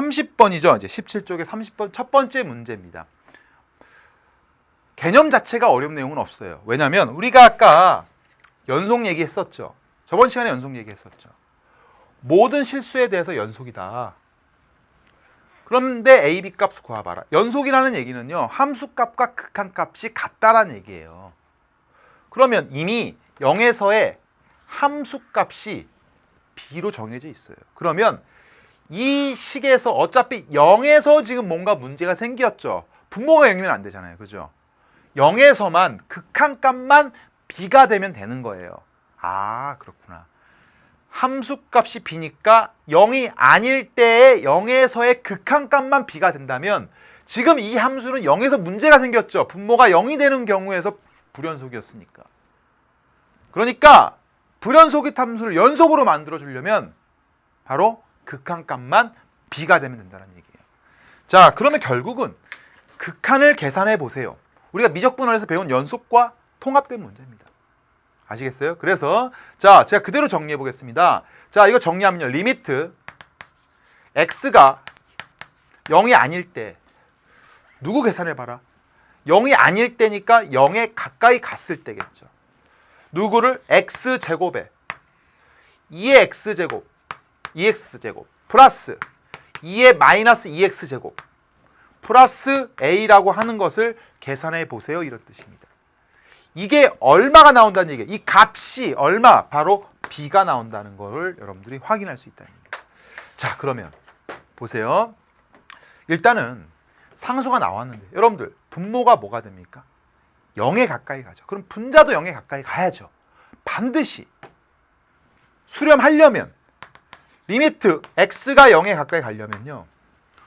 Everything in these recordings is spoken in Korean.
30번이죠. 이제 17쪽의 30번 첫 번째 문제입니다. 개념 자체가 어려운 내용은 없어요. 왜냐하면 우리가 아까 연속 얘기했었죠. 저번 시간에 연속 얘기했었죠. 모든 실수에 대해서 연속이다. 그런데 a, b 값 구해봐라. 연속이라는 얘기는요. 함수 값과 극한 값이 같다라는 얘기예요. 그러면 이미 0에서의 함수 값이 b로 정해져 있어요. 그러면 이 식에서 어차피 0에서 지금 뭔가 문제가 생겼죠. 분모가 0이면 안 되잖아요. 그죠? 0에서만 극한값만 b가 되면 되는 거예요. 아, 그렇구나. 함수값이 b니까 0이 아닐 때에 0에서의 극한값만 b가 된다면 지금 이 함수는 0에서 문제가 생겼죠. 분모가 0이 되는 경우에서 불연속이었으니까. 그러니까 불연속의 함수를 연속으로 만들어 주려면 바로 극한값만 b가 되면 된다는 얘기예요. 자, 그러면 결국은 극한을 계산해 보세요. 우리가 미적분원에서 배운 연속과 통합된 문제입니다. 아시겠어요? 그래서 자, 제가 그대로 정리해 보겠습니다. 자, 이거 정리하면요. 리미트 x가 0이 아닐 때 누구 계산해 봐라. 0이 아닐 때니까 0에 가까이 갔을 때겠죠. 누구를 x 제곱에 2의 x 제곱 2x 제곱 플러스 2의 마이너스 2x 제곱 플러스 a라고 하는 것을 계산해 보세요 이런 뜻입니다. 이게 얼마가 나온다는 얘기예요. 이 값이 얼마? 바로 b가 나온다는 것을 여러분들이 확인할 수 있다는 얘기예요. 자 그러면 보세요. 일단은 상수가 나왔는데 여러분들 분모가 뭐가 됩니까? 0에 가까이 가죠. 그럼 분자도 0에 가까이 가야죠. 반드시 수렴하려면 리미트 x가 0에 가까이 가려면요.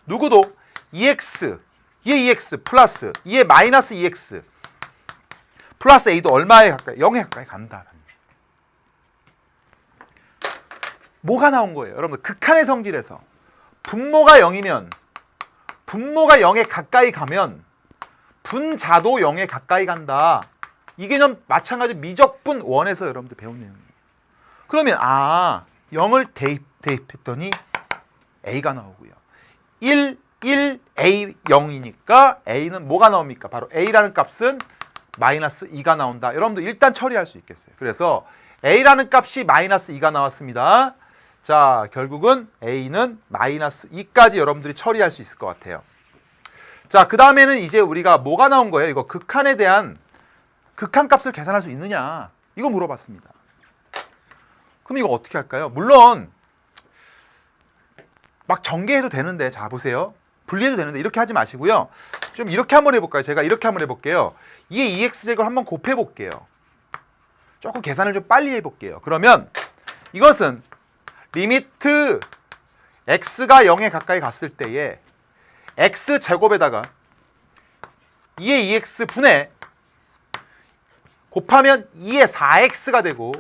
누구도 2x, 2의 2x 플러스 2의 마이너스 2x 플러스 a도 얼마에 가까이? 0에 가까이 간다는 뭐가 나온 거예요? 여러분들 극한의 성질에서 분모가 0이면 분모가 0에 가까이 가면 분자도 0에 가까이 간다. 이 개념 마찬가지 미적분 원에서 여러분들 배운 내용이에요. 그러면 아 0을 대입, 대입했더니 a가 나오고요. 1, 1, a 0이니까 a는 뭐가 나옵니까? 바로 a라는 값은 마이너스 2가 나온다. 여러분들 일단 처리할 수 있겠어요. 그래서 a라는 값이 마이너스 2가 나왔습니다. 자 결국은 a는 마이너스 2까지 여러분들이 처리할 수 있을 것 같아요. 자, 그 다음에는 이제 우리가 뭐가 나온 거예요? 이거 극한에 대한 극한 값을 계산할 수 있느냐? 이거 물어봤습니다. 그럼 이거 어떻게 할까요? 물론 막 전개해도 되는데 자 보세요. 분리해도 되는데 이렇게 하지 마시고요. 좀 이렇게 한번 해볼까요? 제가 이렇게 한번 해볼게요. 이에 2x 제곱을 한번 곱해볼게요. 조금 계산을 좀 빨리 해볼게요. 그러면 이것은 리미트 x가 0에 가까이 갔을 때에 x 제곱에다가 2의 2x 분의 곱하면 2의 4x가 되고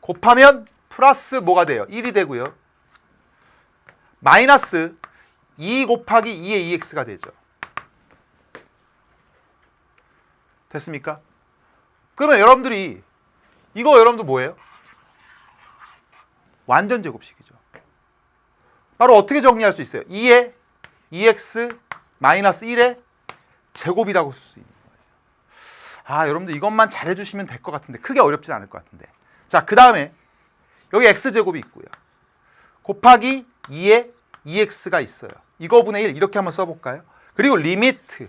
곱하면 플러스 뭐가 돼요? 1이 되고요. 마이너스 2 곱하기 2의 2x가 되죠. 됐습니까? 그러면 여러분들이 이거 여러분들 뭐예요? 완전 제곱식이죠. 바로 어떻게 정리할 수 있어요? 2의 2x 마이너스 1의 제곱이라고 쓸 수 있는 거예요. 아, 여러분들 이것만 잘해 주시면 될 것 같은데 크게 어렵진 않을 것 같은데. 자, 그 다음에 여기 x 제곱이 있고요. 곱하기 2의 2x가 있어요. 이거분의 1 이렇게 한번 써볼까요? 그리고 리미트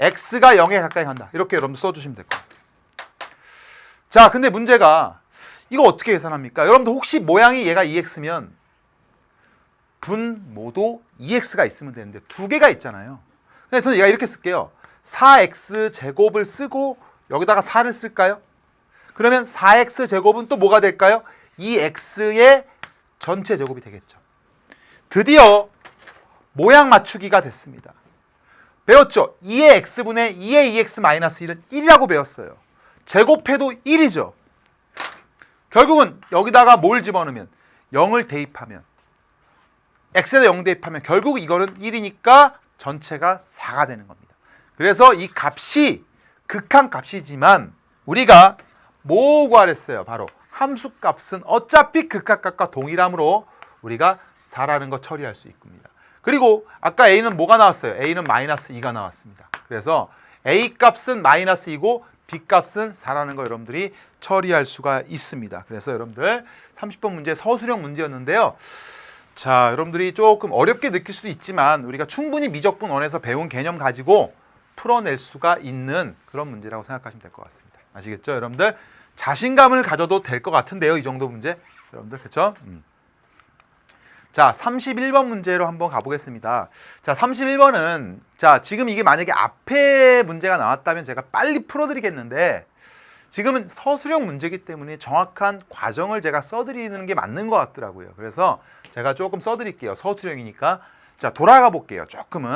x가 0에 가까이 간다. 이렇게 여러분들 써주시면 될것 같아요. 자, 근데 문제가 이거 어떻게 계산합니까? 여러분들 혹시 모양이 얘가 2x면 분모도 2x가 있으면 되는데 두 개가 있잖아요. 근데 저는 얘가 이렇게 쓸게요. 4x 제곱을 쓰고 여기다가 4를 쓸까요? 그러면 4x 제곱은 또 뭐가 될까요? 2x의 전체 제곱이 되겠죠. 드디어 모양 맞추기가 됐습니다. 배웠죠? 2의 x분의 2의 2x 마이너스 1은 1이라고 배웠어요. 제곱해도 1이죠. 결국은 여기다가 뭘 집어넣으면 0을 대입하면 x에다 0 대입하면 결국 이거는 1이니까 전체가 4가 되는 겁니다. 그래서 이 값이 극한 값이지만 우리가 뭐 구하랬어요? 바로 함수 값은 어차피 극한값과 동일함으로 우리가 4라는 거 처리할 수 있습니다. 그리고 아까 A는 뭐가 나왔어요? A는 마이너스 2가 나왔습니다. 그래서 A 값은 마이너스 2고 B 값은 4라는 거 여러분들이 처리할 수가 있습니다. 그래서 여러분들 30번 문제 서술형 문제였는데요. 자, 여러분들이 조금 어렵게 느낄 수도 있지만 우리가 충분히 미적분 원에서 배운 개념 가지고 풀어낼 수가 있는 그런 문제라고 생각하시면 될 것 같습니다. 아시겠죠, 여러분들? 자신감을 가져도 될 것 같은데요, 이 정도 문제. 여러분들 그렇죠? 음. 자, 31번 문제로 한번 가보겠습니다. 자, 31번은 자, 지금 이게 만약에 앞에 문제가 나왔다면 제가 빨리 풀어드리겠는데 지금은 서술형 문제이기 때문에 정확한 과정을 제가 써드리는 게 맞는 것 같더라고요. 그래서 제가 조금 써드릴게요. 서술형이니까. 자, 돌아가 볼게요. 조금은.